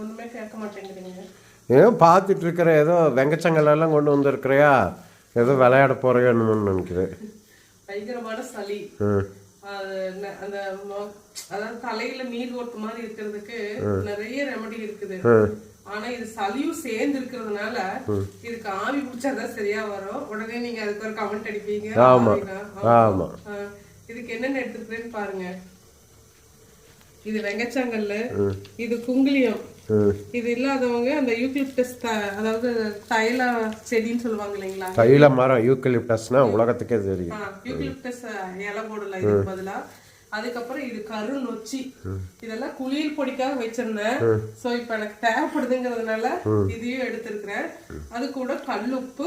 ஒண்ணுமே கேட்க மாட்டேங்கிறீங்க. ஏதோ பார்த்துட்டு இருக்கிற ஏதோ வெங்கச்சங்கல் எல்லாம் கொண்டு வந்திருக்கிறியா? ஏதோ விளையாட போறியோ என்னமோன்னு நினைக்கிறேன். பயங்கரமான சளி. அந்த அதாவது தலையில நீர் ஓட்டு மாதிரி இருக்கிறதுக்கு நிறைய ரெமடி இருக்குது. ஆனா இது சளியும் சேர்ந்து இருக்கிறதுனால இதுக்கு ஆவி பிடிச்சாதான் சரியா வரும். உடனே நீங்க அதுக்கு ஒரு கமெண்ட் அடிப்பீங்க. ஆமா. ஆமா. இதுக்கு என்னென்ன எடுத்துக்கிறேன்னு பாருங்க. இது வெங்கச்சாங்கல்ல இது குங்குலியம் ம் இது இல்லாதவங்க அந்த யூக்லிப்டஸ் அதாவது தைல செடின்னு சொல்லுவாங்க இல்லைங்களா? தைல மரம் யூக்கலிப்டஸ்னா உலகத்துக்கே தெரியும். யூக்லிப்டஸ் இலை போடலாம் இதுக்கு பதிலா. அதுக்கப்புறம் இது கரு நொச்சி. இதெல்லாம் குளியல் பொடிக்காக வச்சிருந்தேன். சோ இப்ப எனக்கு தேவைப்படுதுங்கிறதுனால இதையும் எடுத்திருக்கிறேன். அது கூட கல்லுப்பு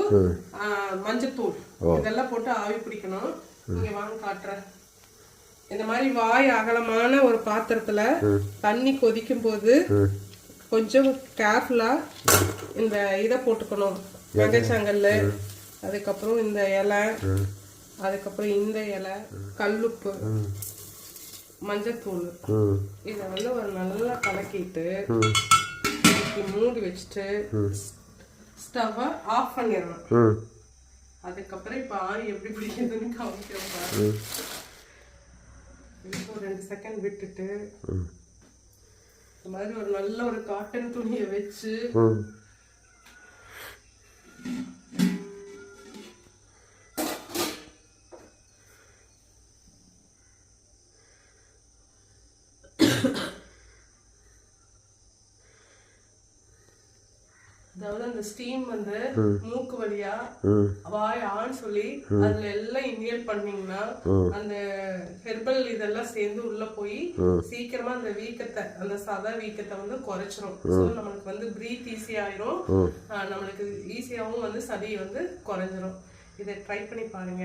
மஞ்சத்தூள். இதெல்லாம் போட்டு ஆவி பிடிக்கணும். நீங்க வாங்க காட்டுறேன். இந்த மாதிரி வாய் அகலமான ஒரு பாத்திரத்துல தண்ணி கொதிக்கும் போது கொஞ்சம் கேர்ஃபுல்லா இந்த இதை போட்டுக்கணும். வெங்காயச்சாங்கல்ல அதுக்கப்புறம் இந்த இலை. அதுக்கப்புறம் இந்த இலை. கல்லுப்பு. மஞ்சத்தூள். இதை வந்து ஒரு நல்லா கலக்கிட்டு மூடி வச்சுட்டு ஸ்டவ்வை ஆஃப் பண்ணிடணும். அதுக்கப்புறம் இப்ப ஆவி எப்படி பிடிக்குதுன்னு காமிக்கிறோம் பாரு. இப்போ ரெண்டு செகண்ட் விட்டுட்டு இந்த மாதிரி ஒரு நல்ல ஒரு காட்டன் துணியை வச்சு அதாவது அந்த ஸ்டீம் வந்து மூக்கு வழியா வாய் ஆன் சொல்லி அதுல எல்லாம் இன்ஹேல் பண்ணீங்கன்னா அந்த ஹெர்பல் இதெல்லாம் சேர்ந்து உள்ள போய் சீக்கிரமா அந்த வீக்கத்தை அந்த சத வீக்கத்தை வந்து குறைச்சிரும். ஸோ நம்மளுக்கு வந்து பிரீத் ஈஸி ஆயிரும். நம்மளுக்கு ஈஸியாவும் வந்து சளி வந்து குறைஞ்சிரும். இதை ட்ரை பண்ணி பாருங்க.